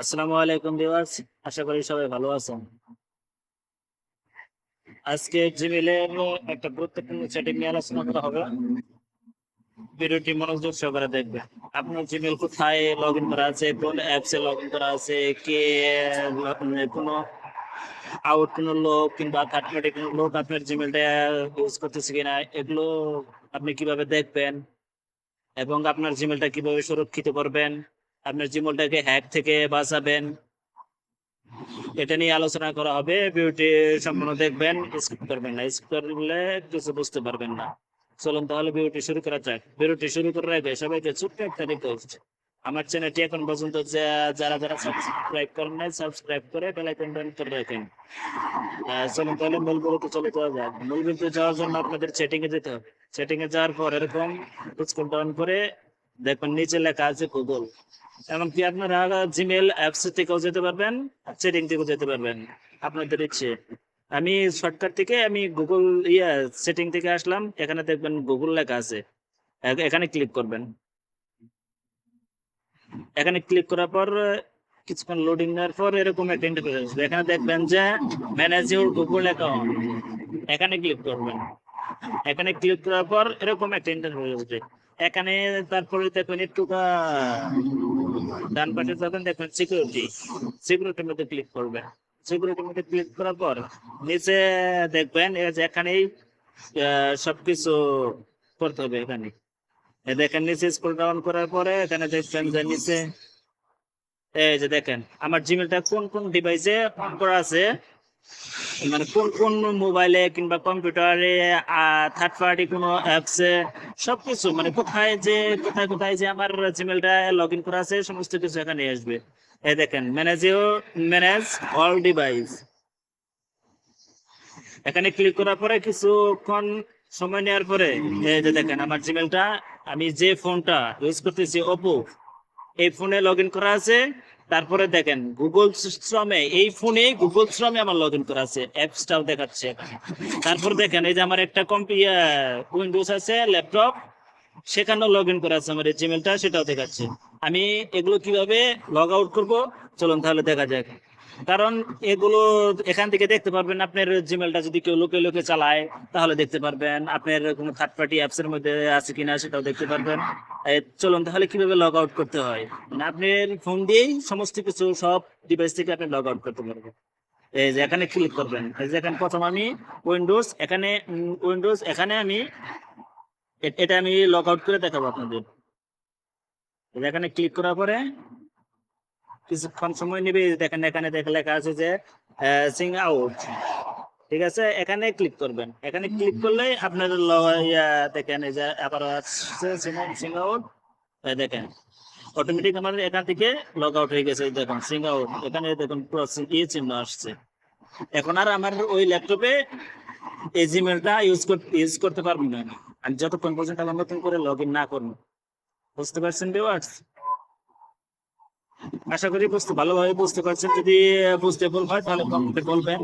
আসসালামু আলাইকুম আশা করি সবাই ভালো আছেন। আজকে জিমেলের একটা গুরুত্বপূর্ণ নিয়ে আলোচনা করা হবে। ভিডিওটি মনোযোগ সহকারে দেখবে আপনার জিমেল কোথায় লগ ইন করা আছে, কোন অ্যাপসে লগ ইন করা আছে, কে মানে কোনো আউট লোক কিংবা থার্ড লোক আপনার জিমেলটা ইউজ করতেছে কিনা, এগুলো আপনি কীভাবে দেখবেন এবং আপনার জিমেলটা কীভাবে সুরক্ষিত করবেন আপনার জিমেলটাকে হ্যাক থেকে বাঁচাবেন। এটা নিয়ে আলোচনা করা হবে ভিডিওটি সম্পূর্ণ দেখবেন স্কিপ করবেন না স্কিপ করলে কিছু বুঝতে পারবেন না। চলুন তাহলে ভিডিওটি শুরু করা যাক। ভিডিওটি শুরু করার আগে সবাইকে ছোট্ট একটা রিকোয়েস্ট আমার চ্যানেলটি এখন পর্যন্ত যারা যারা সাবস্ক্রাইব করেন নাই সাবস্ক্রাইব করে বেল আইকনটা অন করে রাখেন। চলুন তাহলে মূল ভিডিওতে চলে যাওয়া যাক। মূল ভিডিওতে যাওয়ার জন্য আপনাদের সেটিং এ যেতে হবে। সেটিং এ যাওয়ার পর এরকম স্কুল ডাউন করে দেখবেন নিচে লেখা আছে গুগল এমনকি আপনারা জিমেল অ্যাপস থেকেও যেতে পারবেন সেটিং থেকেও যেতে পারবেন। আপনাদের ইচ্ছে। আমি শর্টকাট থেকে আমি গুগল ইয়া সেটিং থেকে আসলাম, এখানে দেখবেন গুগল লেখা আছে। এখানে ক্লিক করবেন। এখানে ক্লিক করার পর, কিছুক্ষণ লোডিং নেওয়ার পর এরকম একটা ইন্টারফেস আসবে। এখানে দেখবেন যে ম্যানেজ ইউর গুগল অ্যাকাউন্ট এখানে ক্লিক করবেন। এখানে ক্লিক করার পর এরকম একটা ইন্টারফেস আসবে। এখানে তারপরে দেখবেন একটু ডান পাশে যাবেন দেখবেন সিকিউরিটি সিকিউরিটির মধ্যে ক্লিক করবেন। সিকিউরিটির মধ্যে ক্লিক করার পর নিচে দেখবেন এখানেই সবকিছু করতে হবে এখানে। দেখেন নিচে স্ক্রল ডাউন করার পরে এখানে দেখবেন যে নিচে, এই যে দেখেন, আমার জিমেলটা কোন কোন ডিভাইসে অন করা আছে? মানে কোন কোন মোবাইলে কিংবা কম্পিউটারে থার্ড পার্টি কোনো অ্যাপসে সবকিছু মানে কোথায় যে, কোথায় কোথায় যে আমার জিমেলটা লগ ইন করা আছে, সমস্ত কিছু এখানে আসবে। এই দেখেন ম্যানেজ ম্যানেজ অল ডিভাইস এখানে ক্লিক করার পরে কিছুক্ষণ সময় নেওয়ার পরে, এই যে দেখেন, আমার জিমেলটা আমি যে ফোনটা ইউজ করতেছি ওপো এই ফোনে লগ ইন করা আছে তারপরে দেখেন গুগল শ্রমে এই ফোনে গুগল শ্রমে আমার লগ ইন করা আছে অ্যাপসটাও দেখাচ্ছে। তারপর দেখেন, এই যে আমার একটা উইন্ডোজ আছে ল্যাপটপ সেখানেও লগ ইন করা আছে আমার জিমেলটা সেটাও দেখাচ্ছে। আমি এগুলো কীভাবে লগ আউট করব? চলুন তাহলে দেখা যাক। কারণ এগুলো এখান থেকে দেখতে পারবেন আপনার জিমেলটা যদি কেউ লোকে লোকে চালায়, তাহলে দেখতে পারবেন আপনার কোনো থার্ড পার্টি অ্যাপস এর মধ্যে আছে কিনা সেটাও দেখতে পারবেন। চলুন তাহলে কীভাবে লগ আউট করতে হয়? মানে আপনার ফোন দিয়েই সমস্ত কিছু, সব ডিভাইস থেকে আপনি লগ আউট করতে পারবেন। এই যে এখানে ক্লিক করবেন। এই যে এখানে প্রথম আমি উইন্ডোজ এখানে উইন্ডোজ এখানে আমি এটা আমি লগ আউট করে দেখাবো আপনাদের। এখানে ক্লিক করার পরে কিছুক্ষণ সময় নেবে দেখেন এখানে দেখে লেখা আছে যে সিং আউট ঠিক আছে? এখানে ক্লিক করবেন। এখানে ক্লিক করলে আপনার দেখেন এই যে আবার আসছে সিং আউট দেখেন অটোমেটিক আমার এখান থেকে লগ আউট হয়ে গেছে দেখুন সিং আউট এখানে দেখুন প্রসেস ই চিহ্ন আসছে। এখন আর আমার ওই ল্যাপটপে এই জিমেলটা ইউজ করতে ইউজ করতে পারব না। আমি যতক্ষণ পর্যন্ত আমার নতুন করে লগ ইন না করব। বুঝতে পারছেন ভিউয়ার্স আশা করি বুঝতে ভালোভাবে বুঝতে পারছেন যদি বুঝতে ভুল হয় তাহলে কমেন্টে বলবেন।